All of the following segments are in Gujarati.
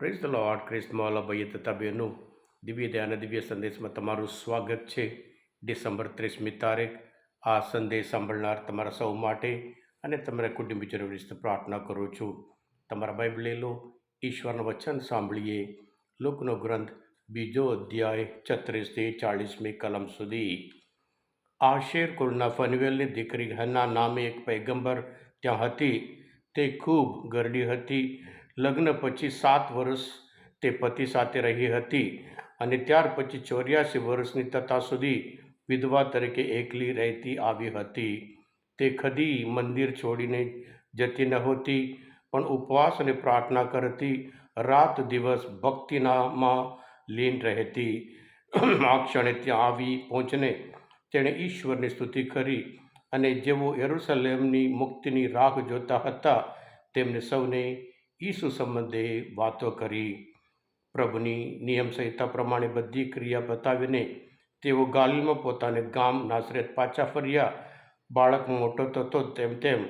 પ્રેઝ ધ લોર્ડ ક્રિસ્તમાં ભાઈ તથા બહેનો દિવ્ય દયાના દિવ્ય સંદેશમાં તમારું સ્વાગત છે ડિસેમ્બર ત્રીસમી તારીખ. આ સંદેશ સાંભળનાર તમારા સૌ માટે અને તમારા કુટુંબીજનો વિશે પ્રાર્થના કરું છું. તમારા બાઇબલ લો, ઈશ્વરનું વચન સાંભળીએ. લોકનો ગ્રંથ, બીજો અધ્યાય, છત્રીસથી ચાળીસમી કલમ સુધી. આશેર કુળના ફનવેલની દીકરી હના નામે એક પૈગંબર ત્યાં હતી. તે ખૂબ ગરડી હતી. લગ્ન પછી સાત વર્ષ તે પતિ સાથે રહી હતી અને ત્યાર પછી ચોર્યાસી વર્ષની તથા સુધી વિધવા તરીકે એકલી રહેતી આવી હતી. તે કદી મંદિર છોડીને જતી નહોતી પણ ઉપવાસ અને પ્રાર્થના કરતી, રાત દિવસ ભક્તિનામાં લીન રહેતી. આ ક્ષણે ત્યાં આવી પહોંચને તેણે ઈશ્વરની સ્તુતિ કરી અને જેઓ યરુસલેમની મુક્તિની રાહ જોતા હતા, તેમને સૌને ઈસુ સંબંધે વાતો કરી પ્રભુની નિયમ સંહિતા પ્રમાણે બધી ક્રિયા બતાવીને તેઓ ગાલીમાં પોતાને ગામ નાસરેત પાછા ફર્યા. બાળક મોટો થતો તેમ તેમ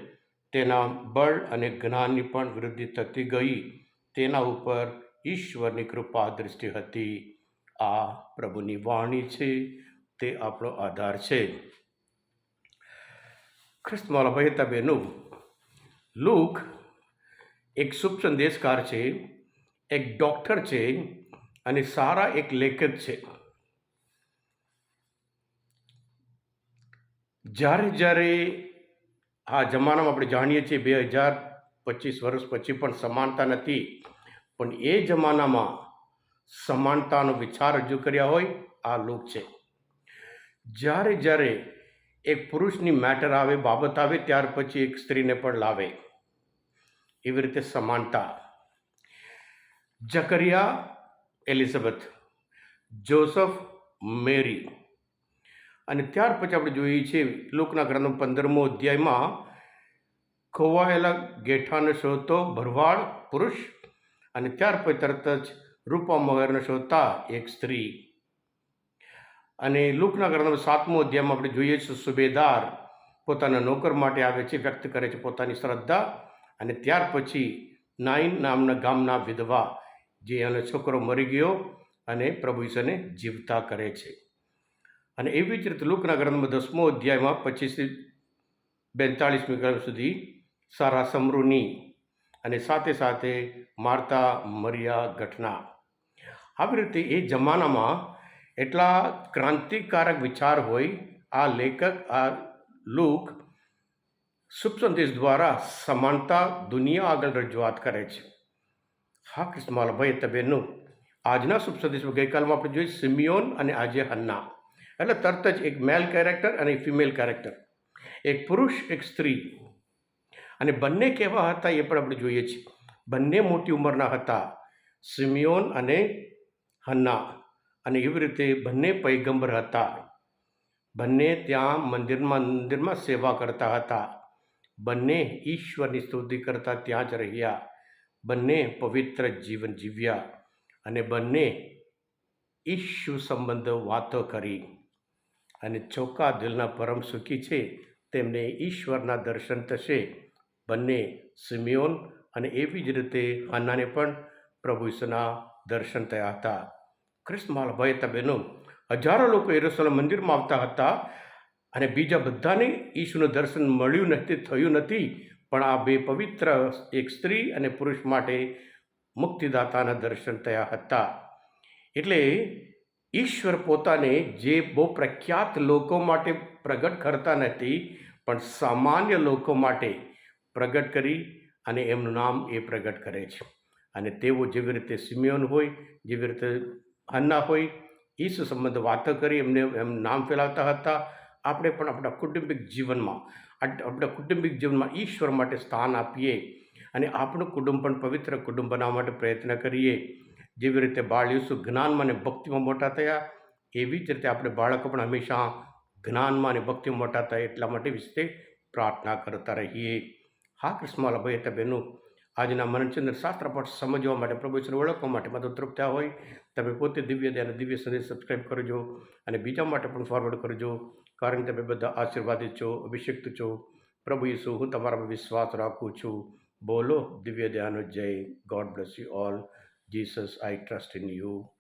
તેના બળ અને જ્ઞાનની પણ વૃદ્ધિ થતી ગઈ. તેના ઉપર ઈશ્વરની કૃપા દૃષ્ટિ હતી. આ પ્રભુની વાણી છે, તે આપણો આધાર છે. ખ્રિસ્તમાલા ભાઈ બેનું લુક એક શુભ સંદેશકાર છે, એક ડૉક્ટર છે અને સારા એક લેખક છે. જ્યારે જ્યારે આ જમાનામાં આપણે જાણીએ છીએ બે હજાર પચીસ વર્ષ પછી પણ સમાનતા નથી, પણ એ જમાનામાં સમાનતાનો વિચાર રજૂ કર્યા હોય, આ લોક છે. જ્યારે જ્યારે એક પુરુષની મેટર આવે, બાબત આવે, ત્યાર પછી એક સ્ત્રીને પણ લાવે. એવી રીતે સમાનતા. Zachariah Elizabeth, Joseph Mary. અને ત્યાર પછી આપણે જોઈએ છીએ લોકના ગ્રંથ પંદરમો અધ્યાયમાં, ખોવાયેલા ગેઠાને શોધતો ભરવાડ પુરુષ અને ત્યાર પછી તરત જ રૂપા મગરને શોધતા એક સ્ત્રી. અને લોકના ગ્રંથમાં સાતમો અધ્યાયમાં આપણે જોઈએ છીએ સુબેદાર પોતાના નોકર માટે આવે છે, વ્યક્ત કરે છે પોતાની શ્રદ્ધા અને ત્યાર પછી નાઈન નામના ગામના વિધવા જે એનો છોકરો મરી ગયો અને પ્રભુ ઈશ્વરને જીવતા કરે છે. અને એવી જ રીતે લુકના ગ્રંથમાં દસમો અધ્યાયમાં પચીસથી બેતાળીસમી ગ્રંથ સુધી સારા સમરૂની અને સાથે સાથે મારતા મર્યા ઘટના. આવી રીતે એ જમાનામાં એટલા ક્રાંતિકારક વિચાર હોય આ લેખક, આ લુક શુભ સંદેશ દ્વારા સમાનતા દુનિયા આગળ રજૂઆત કરે છે. હા કૃષ્ણમાલા ભાઈ તબેનું આજના શુભ સંદેશમાં ગઈકાલમાં આપણે જોઈએ સિમિયોન અને આજે હન્ના. એટલે તરત જ એક મેલ કેરેક્ટર અને ફિમેલ કેરેક્ટર એક પુરુષ, એક સ્ત્રી. અને બંને કેવા હતા એ પણ આપણે જોઈએ છીએ. બંને મોટી ઉંમરના હતા, સિમિયોન અને હન્ના. અને એવી રીતે બંને પૈગંબર હતા. બંને ત્યાં મંદિરમાં મંદિરમાં સેવા કરતા હતા. બંને ઈશ્વરની સ્તુતિ કરતા ત્યાં જ રહ્યા. બંને પવિત્ર જીવન જીવ્યા અને બંને ઈશ્વ સંબંધો વાતો કરી. અને ચોખ્ખા દિલના પરમ સુખી છે, તેમને ઈશ્વરના દર્શન થશે. બંને સિમિયોન અને એવી જ રીતે હાનાને પણ પ્રભુ ઈશ્વરના દર્શન થયા હતા. ક્રિસ્તમાલ ભય તબેનો હજારો લોકો એરોસલમ મંદિરમાં આવતા હતા અને બીજા બધાને ઈશ્વરનું દર્શન મળ્યું નથી થયું નથી, પણ આ બે પવિત્ર એક સ્ત્રી અને પુરુષ માટે મુક્તિદાતાના દર્શન થયા હતા. એટલે ઈશ્વર પોતાને જે બહુ પ્રખ્યાત લોકો માટે પ્રગટ કરતા નથી, પણ સામાન્ય લોકો માટે પ્રગટ કરી અને એમનું નામ એ પ્રગટ કરે છે. અને તેઓ જેવી રીતે સિમિયોન હોય, જેવી રીતે હન્ના હોય, ઈસુ સંબંધ વાતો કરી એમને એમ નામ ફેલાવતા હતા આપણે પણ આપણા કુટુંબિક જીવનમાં આપણા કુટુંબિક જીવનમાં ઈશ્વર માટે સ્થાન આપીએ અને આપણું કુટુંબ પણ પવિત્ર કુટુંબ બનાવવા માટે પ્રયત્ન કરીએ. જેવી રીતે બાળ યુસુ જ્ઞાનમાં અને ભક્તિમાં મોટા થયા, એવી જ રીતે આપણે બાળકો પણ હંમેશા જ્ઞાનમાં અને ભક્તિમાં મોટા થાય એટલા માટે વિશે પ્રાર્થના કરતા રહીએ. હા કૃષ્ણમાલા ભાઈ તમે બહેનું, આજના મનચંદ્ર શાસ્ત્ર પાઠ સમજવા માટે પ્રભુશ્વર ઓળખવા માટે મદદરૂપ થયા હોય, તમે પોતે દિવ્ય અને દિવ્ય સંદેશ સબસ્ક્રાઈબ કરજો અને બીજા માટે પણ ફોરવર્ડ કરજો. કારણ તમે બધા આશીર્વાદિત છો, અભિષિક્ત છો. પ્રભુ ઈસુ, હું તમારામાં વિશ્વાસ રાખું છું. બોલો, દિવ્ય દયાનો જય. God bless you all Jesus I trust in you